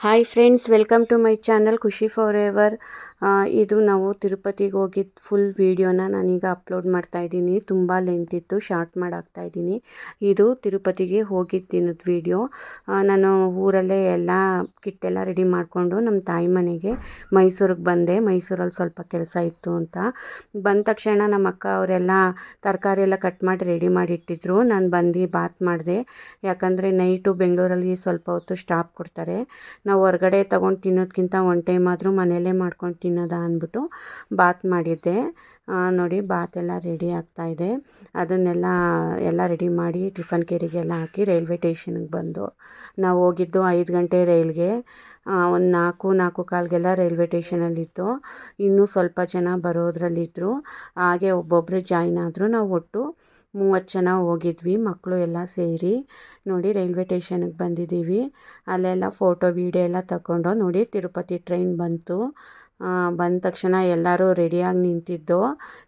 hi friends welcome to my channel Khushi forever ಇದು ನಾವು ತಿರುಪತಿಗೆ ಹೋಗಿದ್ದು ಫುಲ್ ವೀಡಿಯೋನ ನಾನೀಗ ಅಪ್ಲೋಡ್ ಮಾಡ್ತಾ ಇದ್ದೀನಿ. ತುಂಬ ಲೆಂತ್ ಇತ್ತು ಶಾರ್ಟ್ ಮಾಡಾಕ್ತಾ ಇದ್ದೀನಿ. ಇದು ತಿರುಪತಿಗೆ ಹೋಗಿದ್ದು ದಿನದ ವೀಡಿಯೋ ನಾನು ಊರಲ್ಲೇ ಎಲ್ಲ ಕಿಟ್ಟೆಲ್ಲ ರೆಡಿ ಮಾಡಿಕೊಂಡು ನಮ್ಮ ತಾಯಿ ಮನೆಗೆ ಮೈಸೂರಿಗೆ ಬಂದೆ. ಮೈಸೂರಲ್ಲಿ ಸ್ವಲ್ಪ ಕೆಲಸ ಇತ್ತು ಅಂತ. ಬಂದ ತಕ್ಷಣ ನಮ್ಮ ಅಕ್ಕ ಅವರೆಲ್ಲ ತರಕಾರಿ ಎಲ್ಲ ಕಟ್ ಮಾಡಿ ರೆಡಿ ಮಾಡಿಟ್ಟಿದ್ರು ನಾನು ಬಂದು ಬಾತ್ ಮಾಡಿದೆ. ಯಾಕಂದರೆ ನೈಟು ಬೆಂಗಳೂರಲ್ಲಿ ಸ್ವಲ್ಪ ಹೊತ್ತು ಸ್ಟಾಪ್ ಕೊಡ್ತಾರೆ. ನಾವು ಹೊರಗಡೆ ತೊಗೊಂಡು ತಿನ್ನೋದಕ್ಕಿಂತ ಒನ್ ಟೈಮ್ ಆದರೂ ಮನೆಯಲ್ಲೇ ಮಾಡ್ಕೊಂಡು ತಿನ್ನೋದಾ ಅಂದ್ಬಿಟ್ಟು ಬಾತ್ ಮಾಡಿದ್ದೆ. ನೋಡಿ ಬಾತ್ ಎಲ್ಲ ರೆಡಿ ಆಗ್ತಾಯಿದೆ ಅದನ್ನೆಲ್ಲ ಎಲ್ಲ ರೆಡಿ ಮಾಡಿ ಟಿಫನ್ ಕೇರಿಗೆಲ್ಲ ಹಾಕಿ ರೈಲ್ವೆ ಟೇಷನ್ಗೆ ಬಂದು ನಾವು ಹೋಗಿದ್ದು ಐದು ಗಂಟೆ ರೈಲ್ಗೆ. ಒಂದು ನಾಲ್ಕು ನಾಲ್ಕು ಕಾಲ್ಗೆಲ್ಲ ರೈಲ್ವೆ ಟೇಷನಲ್ಲಿತ್ತು. ಇನ್ನೂ ಸ್ವಲ್ಪ ಜನ ಬರೋದ್ರಲ್ಲಿದ್ದರು ಹಾಗೆ ಒಬ್ಬೊಬ್ಬರು ಜಾಯ್ನ್ ಆದರು ನಾವು ಒಟ್ಟು ಮೂವತ್ತು ಜನ ಹೋಗಿದ್ವಿ, ಮಕ್ಕಳು ಎಲ್ಲ ಸೇರಿ. ನೋಡಿ ರೈಲ್ವೆ ಟೇಷನ್ಗೆ ಬಂದಿದ್ದೀವಿ. ಅಲ್ಲೆಲ್ಲ ಫೋಟೋ, ವೀಡಿಯೋ ಎಲ್ಲ ತಗೊಂಡು ನೋಡಿ ತಿರುಪತಿ ಟ್ರೈನ್ ಬಂತು. ಬಂದ ತಕ್ಷಣ ಎಲ್ಲರೂ ರೆಡಿಯಾಗಿ ನಿಂತಿದ್ದು,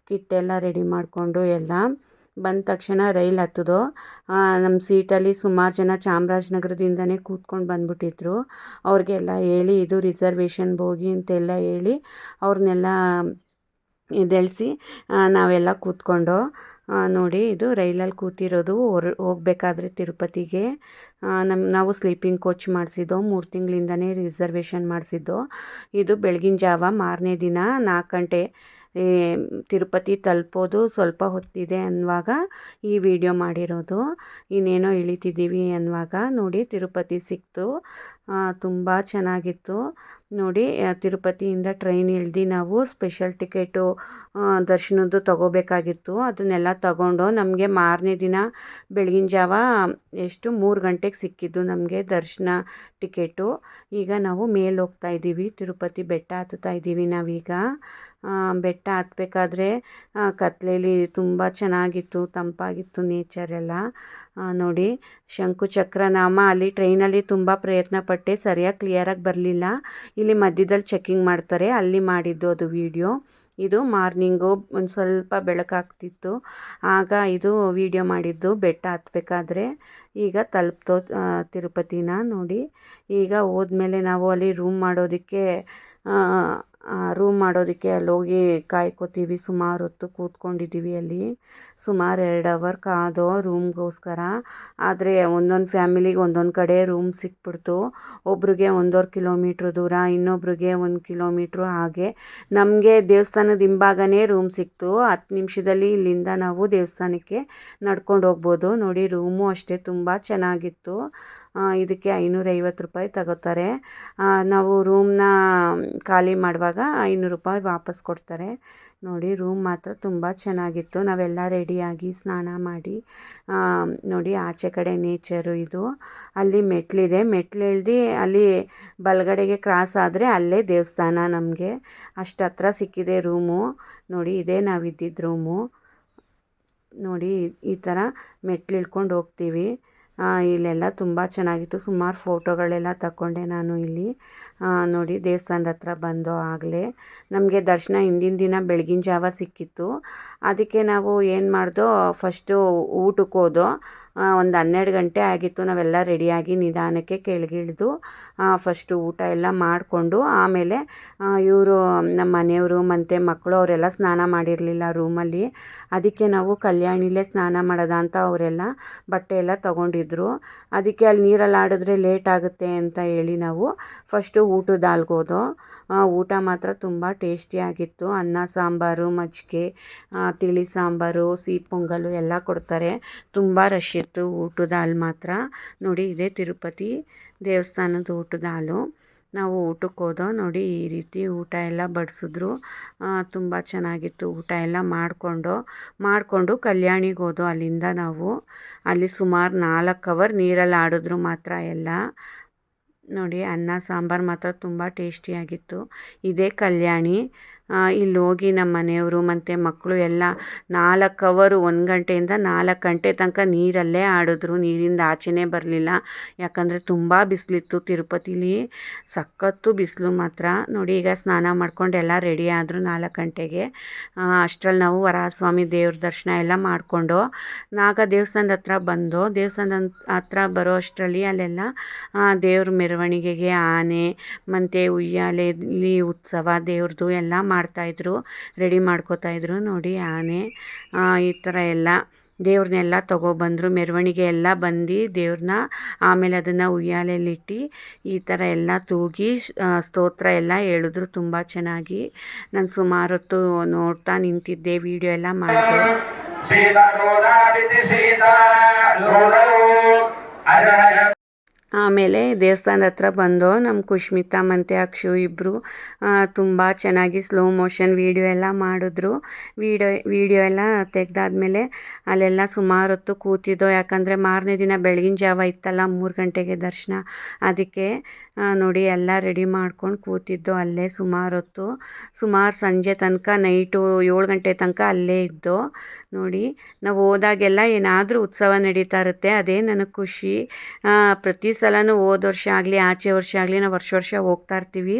ಕಿಟ್ಟೆಲ್ಲ ರೆಡಿ ಮಾಡಿಕೊಂಡು ಎಲ್ಲ. ಬಂದ ತಕ್ಷಣ ರೈಲ್ ಹತ್ತಿದೋ. ನಮ್ಮ ಸೀಟಲ್ಲಿ ಸುಮಾರು ಜನ ಚಾಮರಾಜನಗರದಿಂದನೇ ಕೂತ್ಕೊಂಡು ಬಂದ್ಬಿಟ್ಟಿದ್ರು. ಅವ್ರಿಗೆಲ್ಲ ಹೇಳಿ, ಇದು ರಿಸರ್ವೇಷನ್ ಬೋಗಿ ಅಂತೆಲ್ಲ ಹೇಳಿ ಅವ್ರನ್ನೆಲ್ಲ ಎದ್ದೇಳಿಸಿ ನಾವೆಲ್ಲ ಕೂತ್ಕೊಂಡು ನೋಡಿ, ಇದು ರೈಲಲ್ಲಿ ಕೂತಿರೋದು ಹೊರ, ಹೋಗ್ಬೇಕಾದ್ರೆ ತಿರುಪತಿಗೆ. ನಮ್ಮ ನಾವು ಸ್ಲೀಪಿಂಗ್ ಕೋಚ್ ಮಾಡಿಸಿದ್ದೋ, ಮೂರು ತಿಂಗಳಿಂದನೇ ರಿಸರ್ವೇಷನ್ ಮಾಡಿಸಿದ್ದು, ಇದು ಬೆಳಗಿನ ಜಾವ ಮಾರನೇ ದಿನ ನಾಲ್ಕು ಗಂಟೆ ತಿರುಪತಿ ತಲುಪೋದು ಸ್ವಲ್ಪ ಹೊತ್ತಿದೆ ಅನ್ನುವಾಗ ಈ ವಿಡಿಯೋ ಮಾಡಿರೋದು. ಇನ್ನೇನೋ ಇಳಿತಿದ್ದೀವಿ ಅನ್ನುವಾಗ ನೋಡಿ ತಿರುಪತಿ ಸಿಕ್ತು. ತುಂಬ ಚೆನ್ನಾಗಿತ್ತು. ನೋಡಿ ತಿರುಪತಿಯಿಂದ ಟ್ರೈನ್ ಇಳ್ದು ನಾವು ಸ್ಪೆಷಲ್ ಟಿಕೆಟು ದರ್ಶನದ್ದು ತಗೋಬೇಕಾಗಿತ್ತು. ಅದನ್ನೆಲ್ಲ ತಗೊಂಡು ನಮಗೆ ಮಾರನೇ ದಿನ ಬೆಳಗಿನ ಜಾವ ಎಷ್ಟು ಮೂರು ಗಂಟೆಗೆ ಸಿಕ್ಕಿದ್ದು ನಮಗೆ ದರ್ಶನ ಟಿಕೆಟು. ಈಗ ನಾವು ಮೇಲೆ ಹೋಗ್ತಾ ಇದ್ದೀವಿ, ತಿರುಪತಿ ಬೆಟ್ಟ ಹತ್ತುತ್ತಾ ಇದ್ದೀವಿ ನಾವೀಗ. ಬೆಟ್ಟ ಹತ್ಬೇಕಾದ್ರೆ ಕತ್ಲೇಲಿ ತುಂಬ ಚೆನ್ನಾಗಿತ್ತು, ತಂಪಾಗಿತ್ತು ನೇಚರೆಲ್ಲ ನೋಡಿ, ಶಂಕು ಚಕ್ರನಾಮ ಅಲ್ಲಿ ಟ್ರೈನಲ್ಲಿ ತುಂಬ ಪ್ರಯತ್ನ ಪಟ್ಟೆ, ಸರಿಯಾಗಿ ಕ್ಲಿಯರಾಗಿ ಬರಲಿಲ್ಲ. ಇಲ್ಲಿ ಮಧ್ಯದಲ್ಲಿ ಚೆಕ್ಕಿಂಗ್ ಮಾಡ್ತಾರೆ, ಅಲ್ಲಿ ಮಾಡಿದ್ದು ಅದು ವೀಡಿಯೋ ಇದು ಮಾರ್ನಿಂಗು ಒಂದು ಸ್ವಲ್ಪ ಬೆಳಕಾಗ್ತಿತ್ತು ಆಗ ಇದು ವೀಡಿಯೋ ಮಾಡಿದ್ದು, ಬೆಟ್ಟ ಹತ್ಬೇಕಾದ್ರೆ. ಈಗ ತಲುಪ್ತೋ ತಿರುಪತಿನ ನೋಡಿ. ಈಗ ಹೋದ್ಮೇಲೆ ನಾವು ಅಲ್ಲಿ ರೂಮ್ ಮಾಡೋದಕ್ಕೆ ರೂಮ್ ಮಾಡೋದಕ್ಕೆ ಅಲ್ಲಿ ಹೋಗಿ ಕಾಯ್ಕೋತೀವಿ. ಸುಮಾರು ಹೊತ್ತು ಕೂತ್ಕೊಂಡಿದ್ದೀವಿ ಅಲ್ಲಿ. ಸುಮಾರು ಎರಡು ಅವರ್ ಕಾದೋ ರೂಮ್ಗೋಸ್ಕರ ಆದರೆ ಒಂದೊಂದು ಫ್ಯಾಮಿಲಿಗೆ ಒಂದೊಂದು ಕಡೆ ರೂಮ್ ಸಿಕ್ಬಿಡ್ತು. ಒಬ್ರಿಗೆ ಒಂದೂವರೆ ಕಿಲೋಮೀಟ್ರ್ ದೂರ, ಇನ್ನೊಬ್ರಿಗೆ ಒಂದು ಕಿಲೋಮೀಟ್ರು ಹಾಗೆ. ನಮಗೆ ದೇವಸ್ಥಾನದ ಹಿಂಭಾಗನೇ ರೂಮ್ ಸಿಕ್ತು. ಹತ್ತು ನಿಮಿಷದಲ್ಲಿ ಇಲ್ಲಿಂದ ನಾವು ದೇವಸ್ಥಾನಕ್ಕೆ ನಡ್ಕೊಂಡು ಹೋಗ್ಬೋದು. ನೋಡಿ ರೂಮು ಅಷ್ಟೇ ತುಂಬ ಚೆನ್ನಾಗಿತ್ತು. ಇದಕ್ಕೆ ಐನೂರೈವತ್ತು ರೂಪಾಯಿ ತಗೋತಾರೆ. ನಾವು ರೂಮ್ನ ಖಾಲಿ ಮಾಡುವಾಗ ಐನೂರು ರೂಪಾಯಿ ವಾಪಸ್ ಕೊಡ್ತಾರೆ. ನೋಡಿ, ರೂಮ್ ಮಾತ್ರ ತುಂಬ ಚೆನ್ನಾಗಿತ್ತು. ನಾವೆಲ್ಲ ರೆಡಿಯಾಗಿ ಸ್ನಾನ ಮಾಡಿ ನೋಡಿ ಆಚೆ ಕಡೆ ನೇಚರು ಇದು. ಅಲ್ಲಿ ಮೆಟ್ಲಿದೆ. ಮೆಟ್ಲು ಇಳ್ದು ಅಲ್ಲಿ ಬಲಗಡೆಗೆ ಕ್ರಾಸ್ ಆದರೆ ಅಲ್ಲೇ ದೇವಸ್ಥಾನ ನಮಗೆ. ಅಷ್ಟು ಹತ್ರ ಸಿಕ್ಕಿದೆ ರೂಮು. ನೋಡಿ, ಇದೇ ನಾವಿದ್ದಿದ್ದು ರೂಮು. ನೋಡಿ, ಈ ಥರ ಮೆಟ್ಲು ಇಳ್ಕೊಂಡು ಹೋಗ್ತೀವಿ. ಇಲ್ಲೆಲ್ಲ ತುಂಬ ಚೆನ್ನಾಗಿತ್ತು. ಸುಮಾರು ಫೋಟೋಗಳೆಲ್ಲ ತಗೊಂಡೆ ನಾನು ಇಲ್ಲಿ. ನೋಡಿ ದೇವಸ್ಥಾನದ ಹತ್ರ ಬಂದು ಆಗಲೇ. ನಮಗೆ ದರ್ಶನ ಹಿಂದಿನ ದಿನ ಬೆಳಗಿನ ಜಾವ ಸಿಕ್ಕಿತ್ತು. ಅದಕ್ಕೆ ನಾವು ಏನು ಮಾಡ್ದೋ ಫಸ್ಟು ಊಟಕ್ಕೆ ಹೋದೋ ಒಂದು ಹನ್ನೆರಡು ಗಂಟೆ ಆಗಿತ್ತು. ನಾವೆಲ್ಲ ರೆಡಿಯಾಗಿ ನಿಧಾನಕ್ಕೆ ಕೆಳಗಿಳಿದು ಫಸ್ಟು ಊಟ ಎಲ್ಲ ಮಾಡಿಕೊಂಡು, ಆಮೇಲೆ ಇವರು ನಮ್ಮ ಮನೆಯವರು, ಮತ್ತು ಮಕ್ಕಳು ಅವರೆಲ್ಲ ಸ್ನಾನ ಮಾಡಿರಲಿಲ್ಲ ರೂಮಲ್ಲಿ. ಅದಕ್ಕೆ ನಾವು ಕಲ್ಯಾಣಿಲೇ ಸ್ನಾನ ಮಾಡೋದ ಅಂತ ಅವರೆಲ್ಲ ಬಟ್ಟೆ ಎಲ್ಲ ತೊಗೊಂಡಿದ್ರು. ಅದಕ್ಕೆ ಅಲ್ಲಿ ನೀರಲ್ಲಿ ಆಡಿದ್ರೆ ಲೇಟ್ ಆಗುತ್ತೆ ಅಂತ ಹೇಳಿ ನಾವು ಫಸ್ಟು ಊಟದ ಹಾಲ್ಗೋದೋ ಊಟ ಮಾತ್ರ ತುಂಬ ಟೇಸ್ಟಿಯಾಗಿತ್ತು ಅನ್ನ, ಸಾಂಬಾರು, ಮಜ್ಜಿಗೆ ತಿಳಿ ಸಾಂಬಾರು, ಸಿಹಿ, ಪೊಂಗಲು ಎಲ್ಲ ಕೊಡ್ತಾರೆ. ತುಂಬ ರಶ್ ಇತ್ತು ಊಟದ ಹಾಲು ಮಾತ್ರ. ನೋಡಿ, ಇದೇ ತಿರುಪತಿ ದೇವಸ್ಥಾನದ ಊಟದ ಹಾಲು. ನಾವು ಊಟಕ್ಕೆ ಹೋದೋ ನೋಡಿ, ಈ ರೀತಿ ಊಟ ಎಲ್ಲ ಬಡಿಸಿದ್ರು. ತುಂಬ ಚೆನ್ನಾಗಿತ್ತು ಊಟ ಎಲ್ಲ ಮಾಡಿಕೊಂಡು ಮಾಡಿಕೊಂಡು ಕಲ್ಯಾಣಿಗೆ ಹೋದೋ ಅಲ್ಲಿಂದ ನಾವು. ಅಲ್ಲಿ ಸುಮಾರು ನಾಲ್ಕು ಅವರ್ ನೀರಲ್ಲಿ ಆಡಿದ್ರು ಮಾತ್ರ ಎಲ್ಲ. ನೋಡಿ, ಅನ್ನ, ಸಾಂಬಾರು ಮಾತ್ರ ತುಂಬ ಟೇಸ್ಟಿಯಾಗಿತ್ತು ಇದೇ ಕಲ್ಯಾಣಿ. ಇಲ್ಲಿ ಹೋಗಿ ನಮ್ಮ ಮನೆಯವರು ಮತ್ತು ಮಕ್ಕಳು ಎಲ್ಲ ನಾಲ್ಕು ಅವರು ಒಂದು ಗಂಟೆಯಿಂದ ನಾಲ್ಕು ಗಂಟೆ ತನಕ ನೀರಲ್ಲೇ ಆಡಿದ್ರು. ನೀರಿಂದ ಆಚೆನೇ ಬರಲಿಲ್ಲ. ಯಾಕಂದರೆ ತುಂಬ ಬಿಸಿಲಿತ್ತು ತಿರುಪತಿಲಿ. ಸಖತ್ತು ಬಿಸಿಲು ಮಾತ್ರ. ನೋಡಿ, ಈಗ ಸ್ನಾನ ಮಾಡ್ಕೊಂಡು ಎಲ್ಲ ರೆಡಿ ಆದರು ನಾಲ್ಕು ಗಂಟೆಗೆ. ಅಷ್ಟರಲ್ಲಿ ನಾವು ವರಹಸ್ವಾಮಿ ದೇವ್ರ ದರ್ಶನ ಎಲ್ಲ ಮಾಡಿಕೊಂಡು ನಾಗ ದೇವಸ್ಥಾನದ ಹತ್ರ ಬಂದು, ದೇವಸ್ಥಾನದ ಹತ್ರ ಬರೋ ಅಷ್ಟರಲ್ಲಿ ಅಲ್ಲೆಲ್ಲ ದೇವ್ರ ಮೆರವಣಿಗೆಗೆ ಆನೆ ಮತ್ತು ಉಯ್ಯಾಲೆಯಲ್ಲಿ ಉತ್ಸವ ದೇವ್ರದ್ದು ಎಲ್ಲ ಮಾಡ್ತಾಯಿದ್ರು, ರೆಡಿ ಮಾಡ್ಕೋತಾಯಿದ್ರು ನೋಡಿ ಆನೆ. ಈ ಥರ ಎಲ್ಲ. ದೇವ್ರನ್ನೆಲ್ಲ ತೊಗೊಬಂದರು ಮೆರವಣಿಗೆ ಎಲ್ಲ ಬಂದು ದೇವ್ರನ್ನ ಆಮೇಲೆ ಅದನ್ನು ಉಯ್ಯಾಲೆಯಲ್ಲಿಟ್ಟು ಈ ಥರ ಎಲ್ಲ ತೂಗಿ ಸ್ತೋತ್ರ ಎಲ್ಲ ಹೇಳಿದ್ರು ತುಂಬ ಚೆನ್ನಾಗಿ. ನಾನು ಸುಮಾರು ಹೊತ್ತು ನೋಡ್ತಾ ನಿಂತಿದ್ದೆ, ವಿಡಿಯೋ ಎಲ್ಲ ಮಾಡಿದೆ. ಆಮೇಲೆ ದೇವಸ್ಥಾನದ ಹತ್ರ ಬಂದು ನಮ್ಮ ಕುಶ್ಮಿತಾ ಮತ್ತು ಅಕ್ಷು ಇಬ್ಬರು ತುಂಬ ಚೆನ್ನಾಗಿ ಸ್ಲೋ ಮೋಷನ್ ವೀಡಿಯೋ ಎಲ್ಲ ಮಾಡಿದ್ರು. ವೀಡಿಯೋ ವೀಡಿಯೋ ಎಲ್ಲ ತೆಗೆದಾದ್ಮೇಲೆ ಅಲ್ಲೆಲ್ಲ ಸುಮಾರು ಹೊತ್ತು ಕೂತಿದ್ದೋ, ಯಾಕಂದರೆ ಮಾರನೇ ದಿನ ಬೆಳಗಿನ ಜಾವ ಇತ್ತಲ್ಲ, ಮೂರು ಗಂಟೆಗೆ ದರ್ಶನ. ಅದಕ್ಕೆ ನೋಡಿ, ಎಲ್ಲ ರೆಡಿ ಮಾಡ್ಕೊಂಡು ಕೂತಿದ್ದು ಅಲ್ಲೇ ಸುಮಾರು ಹೊತ್ತು ಸುಮಾರು ಸಂಜೆ ತನಕ ನೈಟು ಏಳು ಗಂಟೆ ತನಕ ಅಲ್ಲೇ ಇದ್ದು, ನೋಡಿ, ನಾವು ಹೋದಾಗೆಲ್ಲ ಏನಾದರೂ ಉತ್ಸವ ನಡೀತಾ ಇರುತ್ತೆ, ಅದೇ ನನಗೆ ಖುಷಿ. ಪ್ರತಿ ಸಲನೂ ಹೋದ ವರ್ಷ ಆಗಲಿ, ಆಚೆ ವರ್ಷ ಆಗಲಿ ನಾವು ವರ್ಷ ವರ್ಷ ಹೋಗ್ತಾ ಇರ್ತೀವಿ.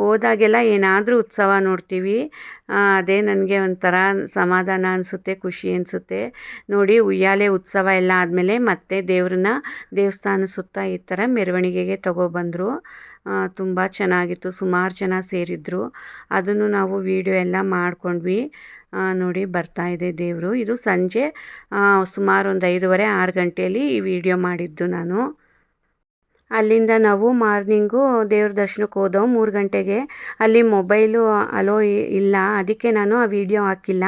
ಹೋದಾಗೆಲ್ಲ ಏನಾದರೂ ಉತ್ಸವ ನೋಡ್ತೀವಿ. ಅದೇ ನನಗೆ ಒಂಥರ ಸಮಾಧಾನ ಅನಿಸುತ್ತೆ, ಖುಷಿ ಅನಿಸುತ್ತೆ. ನೋಡಿ, ಉಯ್ಯಾಲೆ ಉತ್ಸವ ಎಲ್ಲ ಆದಮೇಲೆ ಮತ್ತೆ ದೇವ್ರನ್ನ ದೇವಸ್ಥಾನ ಸುತ್ತ ಈ ಥರ ಮೆರವಣಿಗೆಗೆ ತಗೊಬಂದರು. ತುಂಬ ಚೆನ್ನಾಗಿತ್ತು, ಸುಮಾರು ಜನ ಸೇರಿದ್ರು. ಅದನ್ನು ನಾವು ವಿಡಿಯೋ ಎಲ್ಲ ಮಾಡ್ಕೊಂಡ್ವಿ. ನೋಡಿ, ಬರ್ತಾ ಇದೆ ದೇವರು. ಇದು ಸಂಜೆ ಸುಮಾರು ಒಂದು ಐದೂವರೆ, ಆರು ಗಂಟೆಯಲ್ಲಿ ಈ ವಿಡಿಯೋ ಮಾಡಿದ್ದು ನಾನು. ಅಲ್ಲಿಂದ ನಾವು ಮಾರ್ನಿಂಗು ದೇವ್ರ ದರ್ಶನಕ್ಕೆ ಹೋದೋ ಮೂರು ಗಂಟೆಗೆ ಅಲ್ಲಿ ಮೊಬೈಲು ಅಲೋ ಇಲ್ಲ. ಅದಕ್ಕೆ ನಾನು ಆ ವಿಡಿಯೋ ಹಾಕಿಲ್ಲ.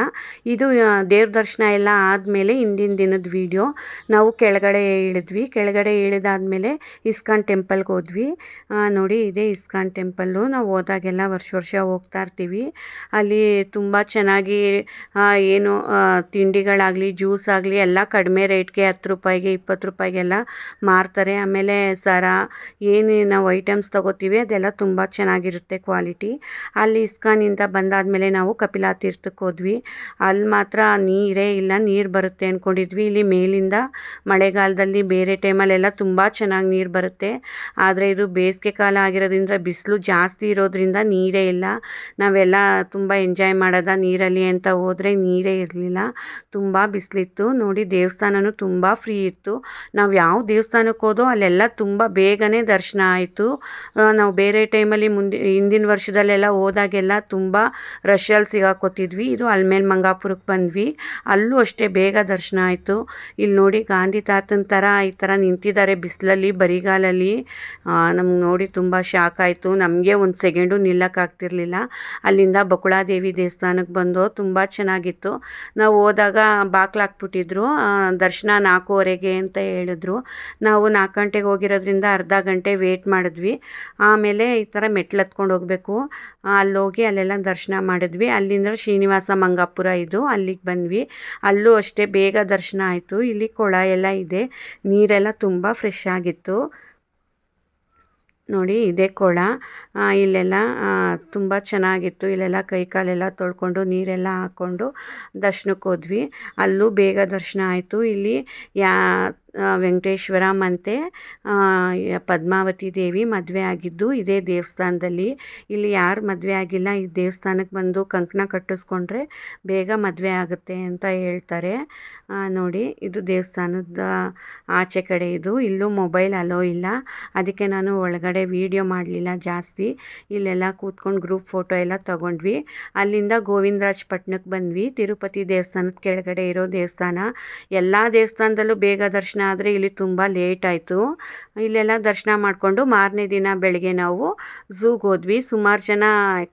ಇದು ದೇವ್ರ ದರ್ಶನ ಎಲ್ಲ ಆದಮೇಲೆ ಹಿಂದಿನ ದಿನದ ವಿಡಿಯೋ. ನಾವು ಕೆಳಗಡೆ ಇಳಿದ್ವಿ. ಕೆಳಗಡೆ ಇಳಿದಾದ್ಮೇಲೆ ಇಸ್ಕಾನ್ ಟೆಂಪಲ್ಗೆ ಹೋದ್ವಿ. ನೋಡಿ, ಇದೇ ಇಸ್ಕಾನ್ ಟೆಂಪಲ್ಲು. ನಾವು ಹೋದಾಗೆಲ್ಲ ವರ್ಷ ವರ್ಷ ಹೋಗ್ತಾ ಇರ್ತೀವಿ. ಅಲ್ಲಿ ತುಂಬ ಚೆನ್ನಾಗಿ ಏನು ತಿಂಡಿಗಳಾಗಲಿ, ಜ್ಯೂಸ್ ಆಗಲಿ, ಎಲ್ಲ ಕಡಿಮೆ ರೇಟ್ಗೆ ಹತ್ತು ರೂಪಾಯಿಗೆ, ಇಪ್ಪತ್ತು ರೂಪಾಯಿಗೆಲ್ಲ ಮಾರ್ತಾರೆ. ಆಮೇಲೆ ಸರ ಏನು ನಾವು ಐಟಮ್ಸ್ ತಗೋತೀವಿ ಅದೆಲ್ಲ ತುಂಬ ಚೆನ್ನಾಗಿರುತ್ತೆ ಕ್ವಾಲಿಟಿ ಅಲ್ಲಿ ಇಸ್ಕಾನಿಂದ ಬಂದಾದಮೇಲೆ ನಾವು ಕಪಿಲಾ ತೀರ್ಥಕ್ಕೆ ಹೋದ್ವಿ. ಅಲ್ಲಿ ಮಾತ್ರ ನೀರೇ ಇಲ್ಲ, ನೀರು ಬರುತ್ತೆ ಅಂದ್ಕೊಂಡಿದ್ವಿ ಇಲ್ಲಿ ಮೇಲಿಂದ ಮಳೆಗಾಲದಲ್ಲಿ ಬೇರೆ ಟೈಮಲ್ಲೆಲ್ಲ ತುಂಬ ಚೆನ್ನಾಗಿ ನೀರು ಬರುತ್ತೆ. ಆದರೆ ಇದು ಬೇಸಿಗೆ ಕಾಲ ಆಗಿರೋದ್ರಿಂದ ಬಿಸಿಲು ಜಾಸ್ತಿ ಇರೋದ್ರಿಂದ ನೀರೇ ಇಲ್ಲ. ನಾವೆಲ್ಲ ತುಂಬ ಎಂಜಾಯ್ ಮಾಡೋದ ನೀರಲ್ಲಿ ಅಂತ ಹೋದರೆ ನೀರೇ ಇರಲಿಲ್ಲ. ತುಂಬ ಬಿಸಿಲಿತ್ತು. ನೋಡಿ ದೇವಸ್ಥಾನವೂ ತುಂಬ ಫ್ರೀ ಇತ್ತು. ನಾವು ಯಾವ ದೇವಸ್ಥಾನಕ್ಕೆ ಹೋದೋ ಅಲ್ಲೆಲ್ಲ ತುಂಬ ಬೇಗನೆ ದರ್ಶನ ಆಯಿತು. ನಾವು ಬೇರೆ ಟೈಮಲ್ಲಿ ಮುಂದೆ, ಹಿಂದಿನ ವರ್ಷದಲ್ಲೆಲ್ಲ ಹೋದಾಗೆಲ್ಲ ತುಂಬ ರಷ್ಯಲ್ಲಿ ಸಿಗಾಕೋತಿದ್ವಿ. ಇದು ಅಲ್ಮೇಲ್ ಮಂಗಾಪುರಕ್ಕೆ ಬಂದ್ವಿ. ಅಲ್ಲೂ ಅಷ್ಟೇ ಬೇಗ ದರ್ಶನ ಆಯಿತು. ಇಲ್ಲಿ ನೋಡಿ ಗಾಂಧಿ ತಾತನ ಥರ ಈ ಥರ ನಿಂತಿದ್ದಾರೆ ಬಿಸಿಲಲ್ಲಿ, ಬರಿಗಾಲಲ್ಲಿ. ನಮ್ಗೆ ನೋಡಿ ತುಂಬ ಶಾಕ್ ಆಯಿತು. ನಮಗೆ ಒಂದು ಸೆಕೆಂಡು ನಿಲ್ಲಕ್ಕಾಗ್ತಿರ್ಲಿಲ್ಲ. ಅಲ್ಲಿಂದ ಬಕುಳಾದೇವಿ ದೇವಸ್ಥಾನಕ್ಕೆ ಬಂದು ತುಂಬ ಚೆನ್ನಾಗಿತ್ತು. ನಾವು ಹೋದಾಗ ಬಾಕ್ಲಾಕ್ಬಿಟ್ಟಿದ್ರು. ದರ್ಶನ ನಾಲ್ಕೂವರೆಗೆ ಅಂತ ಹೇಳಿದ್ರು. ನಾವು ನಾಲ್ಕು ಗಂಟೆಗೆ ಹೋಗಿರೋದ್ರಿಂದ ಅರ್ಧ ಗಂಟೆ ವೇಟ್ ಮಾಡಿದ್ವಿ. ಆಮೇಲೆ ಈ ಥರ ಮೆಟ್ಲು ಹತ್ಕೊಂಡು ಹೋಗಬೇಕು. ಅಲ್ಲಿ ಹೋಗಿ ಅಲ್ಲೆಲ್ಲ ದರ್ಶನ ಮಾಡಿದ್ವಿ. ಅಲ್ಲಿಂದ ಶ್ರೀನಿವಾಸ ಮಂಗಾಪುರ ಇದು, ಅಲ್ಲಿಗೆ ಬಂದ್ವಿ. ಅಲ್ಲೂ ಅಷ್ಟೇ ಬೇಗ ದರ್ಶನ ಆಯಿತು. ಇಲ್ಲಿ ಕೊಳ ಎಲ್ಲ ಇದೆ. ನೀರೆಲ್ಲ ತುಂಬ ಫ್ರೆಶ್ ಆಗಿತ್ತು. ನೋಡಿ, ಇದೇ ಕೊಳ. ಇಲ್ಲೆಲ್ಲ ತುಂಬ ಚೆನ್ನಾಗಿತ್ತು. ಇಲ್ಲೆಲ್ಲ ಕೈ ಕಾಲೆಲ್ಲ ತೊಳ್ಕೊಂಡು ನೀರೆಲ್ಲ ಹಾಕ್ಕೊಂಡು ದರ್ಶನಕ್ಕೆ ಹೋದ್ವಿ. ಅಲ್ಲೂ ಬೇಗ ದರ್ಶನ ಆಯಿತು. ಇಲ್ಲಿ ಯಾ ವೆಂಕಟೇಶ್ವರ ಮತ್ತು ಪದ್ಮಾವತಿ ದೇವಿ ಮದುವೆ ಆಗಿದ್ದು ಇದೇ ದೇವಸ್ಥಾನದಲ್ಲಿ. ಇಲ್ಲಿ ಯಾರು ಮದುವೆ ಆಗಿಲ್ಲ, ಈ ದೇವಸ್ಥಾನಕ್ಕೆ ಬಂದು ಕಂಕಣ ಕಟ್ಟಿಸ್ಕೊಂಡ್ರೆ ಬೇಗ ಮದುವೆ ಆಗುತ್ತೆ ಅಂತ ಹೇಳ್ತಾರೆ. ನೋಡಿ, ಇದು ದೇವಸ್ಥಾನದ ಆಚೆ ಕಡೆ ಇದು. ಇಲ್ಲೂ ಮೊಬೈಲ್ ಅಲೋ ಇಲ್ಲ. ಅದಕ್ಕೆ ನಾನು ಒಳಗಡೆ ವೀಡಿಯೋ ಮಾಡಲಿಲ್ಲ ಜಾಸ್ತಿ. ಇಲ್ಲೆಲ್ಲ ಕೂತ್ಕೊಂಡು ಗ್ರೂಪ್ ಫೋಟೋ ಎಲ್ಲ ತಗೊಂಡ್ವಿ. ಅಲ್ಲಿಂದ ಗೋವಿಂದರಾಜ್ ಪಟ್ಟಣಕ್ಕೆ ಬಂದ್ವಿ. ತಿರುಪತಿ ದೇವಸ್ಥಾನದ ಕೆಳಗಡೆ ಇರೋ ದೇವಸ್ಥಾನ. ಎಲ್ಲ ದೇವಸ್ಥಾನದಲ್ಲೂ ಬೇಗ ದರ್ಶನ ಆದರೆ ಇಲ್ಲಿ ತುಂಬ ಲೇಟ್ ಆಯಿತು. ಇಲ್ಲೆಲ್ಲ ದರ್ಶನ ಮಾಡಿಕೊಂಡು ಮಾರನೇ ದಿನ ಬೆಳಗ್ಗೆ ನಾವು ಝೂಗೆ ಹೋದ್ವಿ. ಸುಮಾರು ಜನ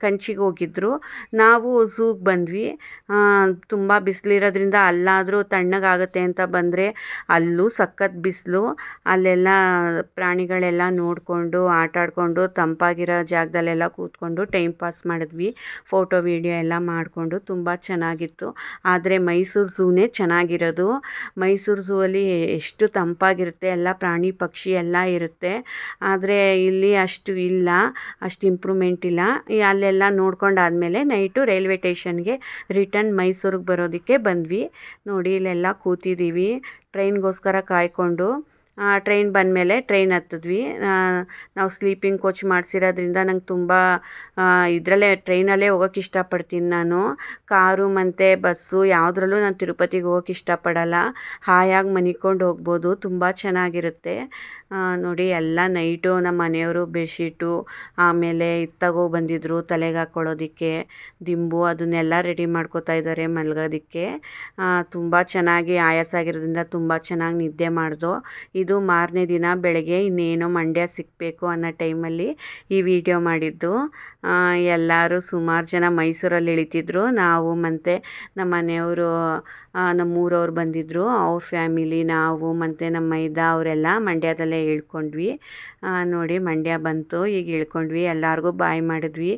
ಕಂಚಿಗೆ ಹೋಗಿದ್ರು. ನಾವು ಝೂಗೆ ಬಂದ್ವಿ. ತುಂಬ ಬಿಸಿಲಿರೋದ್ರಿಂದ ಅಲ್ಲಾದರೂ ತಣ್ಣಗಾಗುತ್ತೆ ಅಂತ ಬಂದರೆ ಅಲ್ಲೂ ಸಖತ್ ಬಿಸಿಲು. ಅಲ್ಲೆಲ್ಲ ಪ್ರಾಣಿಗಳೆಲ್ಲ ನೋಡಿಕೊಂಡು, ಆಟಾಡಿಕೊಂಡು, ತಂಪಾಗಿರೋ ಜಾಗದಲ್ಲೆಲ್ಲ ಕೂತ್ಕೊಂಡು ಟೈಮ್ ಪಾಸ್ ಮಾಡಿದ್ವಿ. ಫೋಟೋ ವೀಡಿಯೋ ಎಲ್ಲ ಮಾಡಿಕೊಂಡು ತುಂಬ ಚೆನ್ನಾಗಿತ್ತು. ಆದರೆ ಮೈಸೂರು ಝೂನೇ ಚೆನ್ನಾಗಿರೋದು. ಮೈಸೂರು ಝೂ ಅಲ್ಲಿ ಎಷ್ಟು ಎಷ್ಟು ತಂಪಾಗಿರುತ್ತೆ, ಎಲ್ಲ ಪ್ರಾಣಿ ಪಕ್ಷಿ ಎಲ್ಲ ಇರುತ್ತೆ. ಆದರೆ ಇಲ್ಲಿ ಅಷ್ಟು ಇಲ್ಲ, ಅಷ್ಟು ಇಂಪ್ರೂವ್ಮೆಂಟ್ ಇಲ್ಲ. ಅಲ್ಲೆಲ್ಲ ನೋಡ್ಕೊಂಡಾದಮೇಲೆ ನೈಟು ರೈಲ್ವೆ ಟೇಷನ್ಗೆ ರಿಟರ್ನ್ ಮೈಸೂರಿಗೆ ಬರೋದಕ್ಕೆ ಬಂದ್ವಿ. ನೋಡಿ ಇಲ್ಲೆಲ್ಲ ಕೂತಿದ್ದೀವಿ ಟ್ರೈನ್ಗೋಸ್ಕರ ಕಾಯ್ಕೊಂಡು. ಟ್ರೈನ್ ಬಂದಮೇಲೆ ಟ್ರೈನ್ ಹತ್ತಿದ್ವಿ. ನಾವು ಸ್ಲೀಪಿಂಗ್ ಕೋಚ್ ಮಾಡಿಸಿರೋದ್ರಿಂದ ನಂಗೆ ತುಂಬ ಇದರಲ್ಲೇ ಟ್ರೈನಲ್ಲೇ ಹೋಗೋಕೆ ಇಷ್ಟಪಡ್ತೀನಿ ನಾನು. ಕಾರು ಮತ್ತು ಬಸ್ಸು ಯಾವುದ್ರಲ್ಲೂ ನಾನು ತಿರುಪತಿಗೆ ಹೋಗೋಕೆ ಇಷ್ಟಪಡಲ್ಲ. ಹಾಯಾಗಿ ಮನಿಕೊಂಡು ಹೋಗ್ಬೋದು, ತುಂಬ ಚೆನ್ನಾಗಿರುತ್ತೆ. ನೋಡಿ, ಎಲ್ಲ ನೈಟು ನಮ್ಮ ಮನೆಯವರು ಬೆಡ್ಶೀಟು, ಆಮೇಲೆ ಇತ್ತಗೋ ತಗೋ ಬಂದಿದ್ದರು ತಲೆಗೆ ಹಾಕ್ಕೊಳ್ಳೋದಕ್ಕೆ, ದಿಂಬು ಅದನ್ನೆಲ್ಲ ರೆಡಿ ಮಾಡ್ಕೋತಾ ಇದ್ದಾರೆ ಮಲಗೋದಕ್ಕೆ. ತುಂಬ ಚೆನ್ನಾಗಿ ಆಯಾಸ ಆಗಿರೋದ್ರಿಂದ ತುಂಬ ಚೆನ್ನಾಗಿ ನಿದ್ದೆ ಮಾಡಿದ್ರು ಇದು ಮಾರನೇ ದಿನ ಬೆಳಗ್ಗೆ ಇನ್ನೇನೋ ಮಂಡ್ಯ ಸಿಕ್ಕಬೇಕು ಅನ್ನೋ ಟೈಮಲ್ಲಿ ಈ ವಿಡಿಯೋ ಮಾಡಿದ್ದು. ಎಲ್ಲರೂ ಸುಮಾರು ಜನ ಮೈಸೂರಲ್ಲಿ ಇಳಿತಿದ್ರು. ನಾವು ಮತ್ತು ನಮ್ಮ ಮನೆಯವರು ನಮ್ಮೂರವ್ರು ಬಂದಿದ್ದರು ಅವ್ರ ಫ್ಯಾಮಿಲಿ, ನಾವು, ಮತ್ತು ನಮ್ಮ ಮೈದ ಅವರೆಲ್ಲ ಮಂಡ್ಯದಲ್ಲೇ ಇಳ್ಕೊಂಡ್ವಿ ನೋಡಿ ಮಂಡ್ಯ ಬಂತು, ಈಗ ಇಳ್ಕೊಂಡ್ವಿ ಎಲ್ಲರಿಗೂ ಬಾಯ್ ಮಾಡಿದ್ವಿ.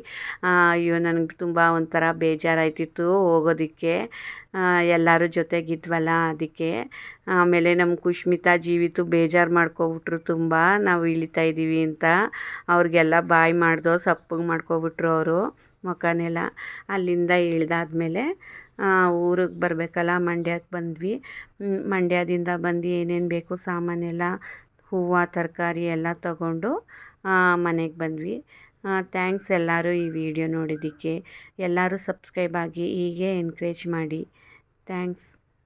ಅಯ್ಯೋ, ನನಗೆ ತುಂಬ ಒಂಥರ ಬೇಜಾರಾಯ್ತಿತ್ತು ಹೋಗೋದಕ್ಕೆ. ಎಲ್ಲರೂ ಜೊತೆಗಿದ್ವಲ್ಲ ಅದಕ್ಕೆ. ಆಮೇಲೆ ನಮ್ಮ ಕುಶ್ಮಿತಾ ಜೀವಿತು ಬೇಜಾರು ಮಾಡ್ಕೊಬಿಟ್ರು ತುಂಬ, ನಾವು ಇಳಿತಾ ಇದ್ದೀವಿ ಅಂತ. ಅವ್ರಿಗೆಲ್ಲ ಬಾಯ್ ಮಾಡ್ದೋ ಸಪ್ಪಗೆ ಮಾಡ್ಕೊಬಿಟ್ರು ಅವರು ಮುಖನೆಲ್ಲ ಅಲ್ಲಿಂದ ಇಳಿದಾದ್ಮೇಲೆ ಊರಿಗೆ ಬರಬೇಕಲ್ಲ ಮಂಡ್ಯಕ್ಕೆ ಬಂದ್ವಿ. ಮಂಡ್ಯದಿಂದ ಬಂದು ಏನೇನು ಬೇಕು ಸಾಮಾನೆಲ್ಲ, ಹೂವು, ತರಕಾರಿ ಎಲ್ಲ ತಗೊಂಡು ಮನೆಗೆ ಬಂದ್ವಿ. ಥ್ಯಾಂಕ್ಸ್ ಎಲ್ಲರೂ ಈ ವಿಡಿಯೋ ನೋಡಿದ್ದಕ್ಕೆ ಎಲ್ಲರೂ ಸಬ್ಸ್ಕ್ರೈಬ್ ಆಗಿ ಹೀಗೆ ಎನ್ಕರೇಜ್ ಮಾಡಿ. ಥ್ಯಾಂಕ್ಸ್